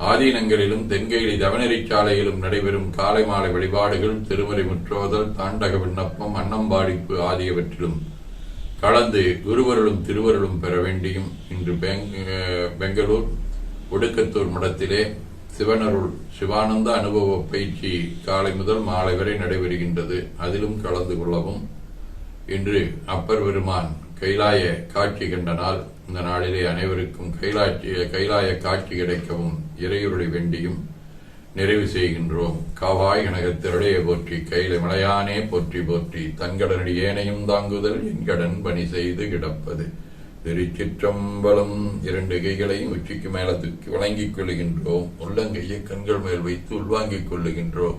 ஆதீனங்களிலும் தென்கைலி தவநெறிச் சாலையிலும் நடைபெறும் காலை மாலை வழிபாடுகள் திருமறை முற்றோதல் தாண்டக விண்ணப்பம் அன்னம்பாடிப்பு ஆகியவற்றிலும் கலந்து குருவருளும் திருவருளும் பெற வேண்டியும் இன்று பெங்- பெங்களூர் ஒடுக்கத்தூர் மடத்திலே சிவனருள் சிவானந்த அனுபவ பயிற்சி காலை முதல் மாலை வரை நடைபெறுகின்றது. அதிலும் கலந்து கொள்ளவும் இன்று அப்பர் பெருமான் கைலாய காட்சி கண்ட நாள். இந்த நாளிலே அனைவருக்கும் கைலாட்சி கைலாய காட்சி கிடைக்கவும் இறையுருளை வேண்டியும் நிறைவு செய்கின்றோம். காவாய் கனகத்திரளைய போற்றி கையில மலையானே போற்றி போற்றி தன்கடனடி ஏனையும் தாங்குதல் என்கடன் பணி செய்து கிடப்பது. திருச்சிற்றம்பலம் இரண்டு கைகளையும் உச்சிக்கு மேலத்துக்கு வழங்கிக் கொள்ளுகின்றோம். உள்ளங்கையை கண்கள் மேல் வைத்து உள்வாங்கிக் கொள்ளுகின்றோம்.